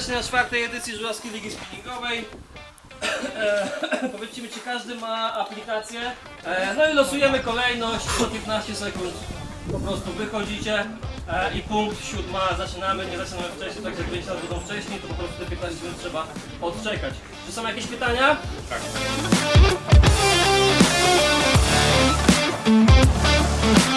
serdecznie na czwartej edycji Żurawskiej Ligi Spinningowej. E, czy każdy ma aplikację? E, no i losujemy kolejność, po 15 sekund po prostu wychodzicie e, i punkt siódma zaczynamy, nie zaczynamy wcześniej, także jak będziecie nas będą wcześniej, to po prostu te 15 sekund trzeba odczekać. Czy są jakieś pytania? Tak. Thank you.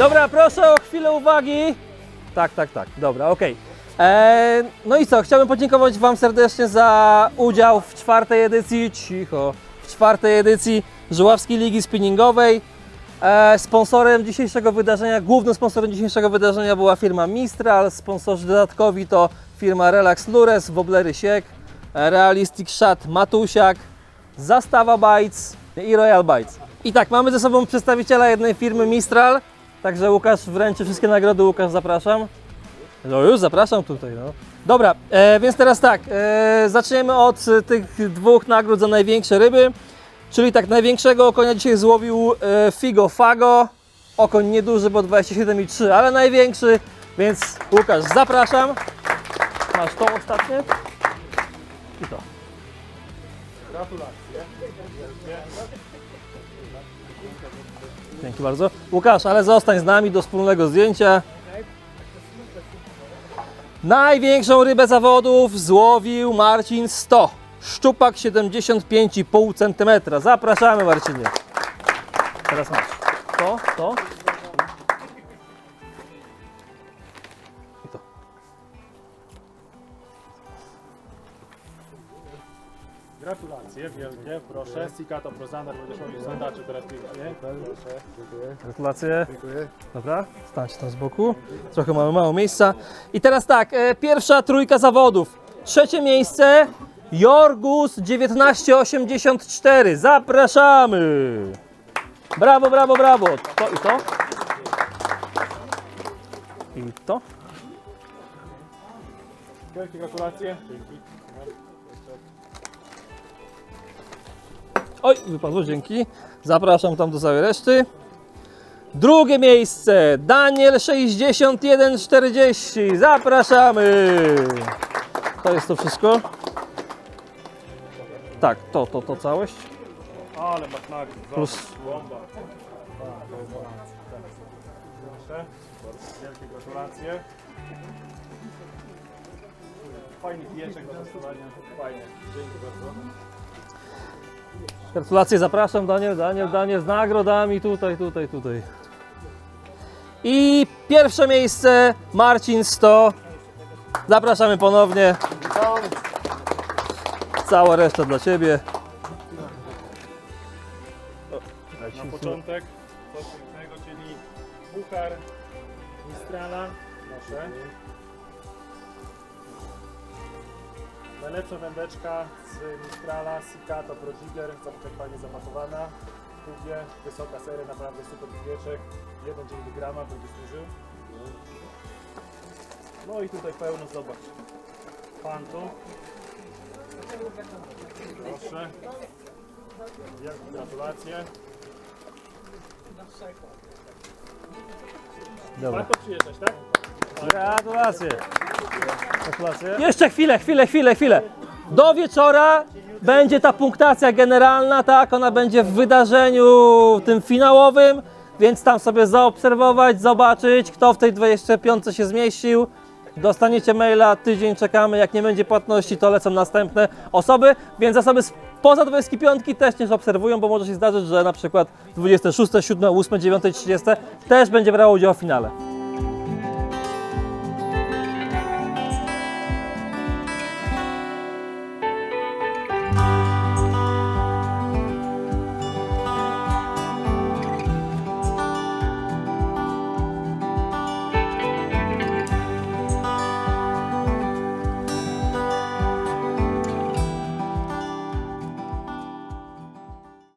Dobra, proszę o chwilę uwagi. Tak, tak, tak. Dobra, okej. Eee, No i co, chciałbym podziękować Wam serdecznie za udział w czwartej edycji, cicho, w czwartej edycji Żuławskiej Ligi Spinningowej. Eee, sponsorem dzisiejszego wydarzenia, głównym sponsorem dzisiejszego wydarzenia była firma Mistral, sponsorzy dodatkowi to firma Relax Lures, Woblery Siek, e, Realistic Shot Matusiak, Zastawa Bites i Royal Bites. I tak, mamy ze sobą przedstawiciela jednej firmy Mistral, także Łukasz wręczy wszystkie nagrody. Łukasz, zapraszam. No już zapraszam tutaj, no. Dobra, e, więc teraz tak, e, zaczniemy od e, tych dwóch nagród za największe ryby. Czyli tak, największego okonia dzisiaj złowił e, Figo Fago. Okoń nieduży, bo 27,3, ale największy, więc Łukasz, zapraszam. Masz to ostatnie i to. Gratulacje. Dzięki bardzo. Łukasz, ale zostań z nami do wspólnego zdjęcia. Największą rybę zawodów złowił Marcin 100. Szczupak 75,5 cm. Zapraszamy Marcinie. Teraz masz. To, to. Gratulacje wielkie, proszę. Sikato Prozaner, będziesz robił sondaczy teraz pięknie. Proszę. Gratulacje. Dobra, stańcie tam z boku. Trochę mamy mało miejsca. I teraz tak, e, pierwsza trójka zawodów. Trzecie miejsce Jorgus 1984. Zapraszamy. Brawo, brawo, brawo. To i to. I to. Wielkie gratulacje. Dzięki. Oj, wypadło, dzięki. Zapraszam tam do całej reszty. Drugie miejsce Daniel 6140. Zapraszamy. To jest to wszystko. Tak, to, to, to całość. Ale masz. Plus-. Bomba. Wielkie gratulacje. Fajny kijeczek do testowania. Fajnie. Dzięki bardzo. Gratulacje, zapraszam Daniel, Daniel, Daniel z nagrodami tutaj, tutaj, tutaj. I pierwsze miejsce Marcin 100. Zapraszamy ponownie. Cała reszta dla Ciebie. Na początek coś pięknego, czyli puchar Mistrala. Proszę. Najlepsza wędeczka z Mistrala, Sikato Pro Jigger, fajnie zamasowana. Tubie, wysoka seria, naprawdę super wieczek. 1,9 grama będzie służył. No i tutaj pełno, zobacz. Fantom. Proszę. Wielkie gratulacje. Dobra. Warto przyjeżdżać, tak? Gratulacje. Gratulacje. Jeszcze chwilę, chwilę, chwilę, chwilę. Do wieczora będzie ta punktacja generalna, tak? Ona będzie w wydarzeniu tym finałowym, więc tam sobie zaobserwować, zobaczyć, kto w tej 25 się zmieścił. Dostaniecie maila, tydzień czekamy, jak nie będzie płatności, to lecą następne osoby, więc osoby spoza 25 też nie obserwują, bo może się zdarzyć, że na przykład 26, 7, 8, 9, 30 też będzie brało udział w finale.